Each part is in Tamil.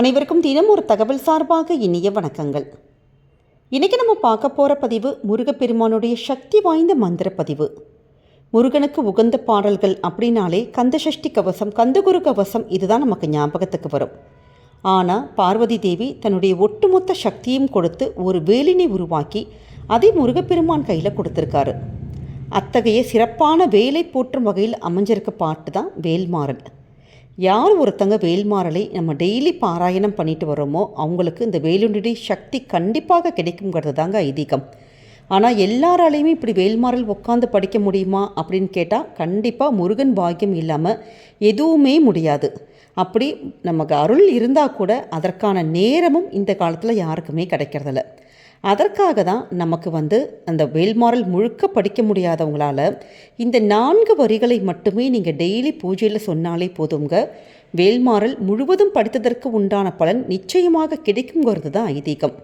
அனைவருக்கும் தினம் ஒரு தகவல் சார்பாக இனிய வணக்கங்கள். இன்றைக்கி நம்ம பார்க்க போகிற பதிவு முருகப்பெருமானுடைய சக்தி வாய்ந்த மந்திர பதிவு. முருகனுக்கு உகந்த பாடல்கள் அப்படின்னாலே கந்தசஷ்டி கவசம் கந்தகுரு கவசம் இதுதான் நமக்கு ஞாபகத்துக்கு வரும். ஆனால் பார்வதி தேவி தன்னுடைய ஒட்டுமொத்த சக்தியும் கொடுத்து ஒரு வேலினை உருவாக்கி அதை முருகப்பெருமான் கையில் கொடுத்துருக்காரு. அத்தகைய சிறப்பான வேலை போற்றும் வகையில் அமைஞ்சிருக்க பாட்டு தான் வேல்மாறன். யார் ஒருத்தங்க வேல்மாறலை நம்ம டெய்லி பாராயணம் பண்ணிட்டு வரோமோ அவங்களுக்கு இந்த வேலுடைய சக்தி கண்டிப்பாக கிடைக்குங்கிறது தாங்க ஐதீகம். ஆனால் எல்லாராலையுமே இப்படி வேல்மாறல் உட்காந்து படிக்க முடியுமா அப்படின்னு கேட்டால் கண்டிப்பாக முருகன் பாக்கியம் இல்லாமல் எதுவுமே முடியாது. அப்படி நமக்கு அருள் இருந்தால் கூட அதற்கான நேரமும் இந்த காலத்தில் யாருக்குமே கிடைக்கிறதில்ல. அதற்காக தான் நமக்கு வந்து அந்த வேல்மாரல் முழுக்க படிக்க முடியாதவங்களால இந்த நான்கு வரிகளை மட்டுமே நீங்கள் டெய்லி பூஜையில் சொன்னாலே போதுங்க வேல்மாறல் முழுவதும் படித்ததற்கு உண்டான பலன் நிச்சயமாக கிடைக்குங்கிறது தான் ஐதீகம்.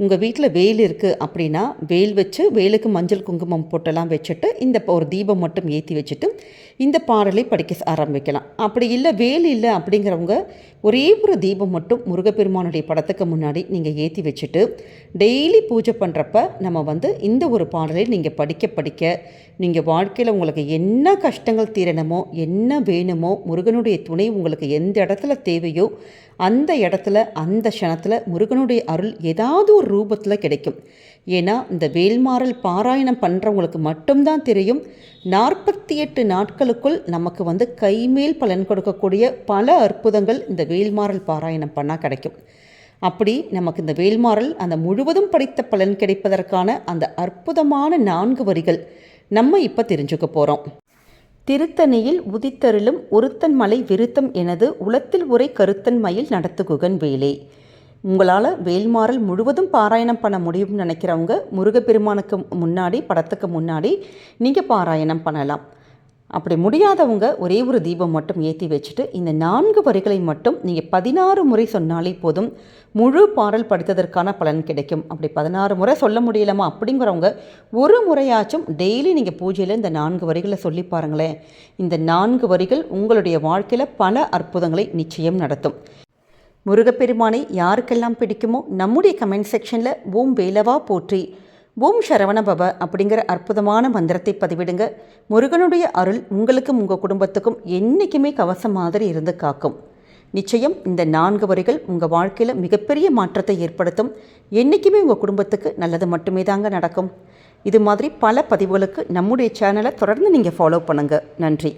உங்கள் வீட்டில் வேல் இருக்குது அப்படின்னா வேல் வச்சு வேலுக்கு மஞ்சள் குங்குமம் போட்டெல்லாம் வச்சுட்டு இந்த ஒரு தீபம் மட்டும் ஏற்றி வச்சுட்டு இந்த பாடலை படிக்க ஆரம்பிக்கலாம். அப்படி இல்லை வேல் இல்லை அப்படிங்கிறவங்க ஒரே ஒரு தீபம் மட்டும் முருகப்பெருமானுடைய படத்துக்கு முன்னாடி நீங்கள் ஏற்றி வச்சுட்டு டெய்லி பூஜை பண்ணுறப்ப நம்ம வந்து இந்த ஒரு பாடலை நீங்கள் படிக்க படிக்க நீங்கள் வாழ்க்கையில் உங்களுக்கு என்ன கஷ்டங்கள் தீரணுமோ என்ன வேணுமோ முருகனுடைய துணை உங்களுக்கு எந்த இடத்துல தேவையோ அந்த இடத்துல அந்த க்ஷணத்தில் முருகனுடைய அருள் ஏதாவது ஒரு ரூபத்தில் கிடைக்கும். ஏன்னா இந்த வேல்மாறல் பாராயணம் பண்ணுறவங்களுக்கு மட்டும்தான் தெரியும் நாற்பத்தி எட்டு நாட்களுக்குள் நமக்கு வந்து கைமேல் பலன் கொடுக்கக்கூடிய பல அற்புதங்கள் இந்த வேல்மாறல் பாராயணம் பண்ணால் கிடைக்கும். அப்படி நமக்கு இந்த வேல்மாறல் அந்த முழுவதும் படித்த பலன் கிடைப்பதற்கான அந்த அற்புதமான நான்கு வரிகள் நம்ம இப்போ தெரிஞ்சுக்க போகிறோம் திருத்தணியில் உதித்தருளும் ஒருத்தன் மலை விருத்தம் எனது உளத்தில் உரை கருத்தன் மயில் நடத்துகுகன் வேலே. உங்களால் வேல்மாறல் முழுவதும் பாராயணம் பண்ண முடியும்னு நினைக்கிறவங்க முருகப்பெருமானுக்கு முன்னாடி படத்துக்கு முன்னாடி நீங்கள் பாராயணம் பண்ணலாம். அப்படி முடியாதவங்க ஒரே ஒரு தீபம் மட்டும் ஏற்றி வச்சுட்டு இந்த நான்கு வரிகளை மட்டும் நீங்கள் பதினாறு முறை சொன்னாலே போதும் முழு பாடல் படித்ததற்கான பலன் கிடைக்கும். அப்படி பதினாறு முறை சொல்ல முடியலமா? அப்படிங்கிறவங்க ஒரு முறையாச்சும் டெய்லி நீங்கள் பூஜையில் இந்த நான்கு வரிகளை சொல்லி பாருங்களேன். இந்த நான்கு வரிகள் உங்களுடைய வாழ்க்கையில் பல அற்புதங்களை நிச்சயம் நடத்தும். முருகப்பெருமானை யாருக்கெல்லாம் பிடிக்குமோ நம்முடைய கமெண்ட் செக்ஷனில் ஓம் வேலவா போற்றி. ஓம் சரவணபவ அப்படிங்கிற அற்புதமான மந்திரத்தை பதிவிடுங்க. முருகனுடைய அருள் உங்களுக்கும் உங்கள் குடும்பத்துக்கும் என்றைக்குமே கவசம் மாதிரி இருந்து காக்கும். நிச்சயம் இந்த நான்கு வரிகள் உங்கள் வாழ்க்கையில் மிகப்பெரிய மாற்றத்தை ஏற்படுத்தும். என்றைக்குமே உங்கள் குடும்பத்துக்கு நல்லது மட்டுமே தாங்க நடக்கும். இது மாதிரி பல பதிவுகளுக்கு நம்முடைய சேனலை தொடர்ந்து நீங்கள் ஃபாலோ பண்ணுங்கள் நன்றி.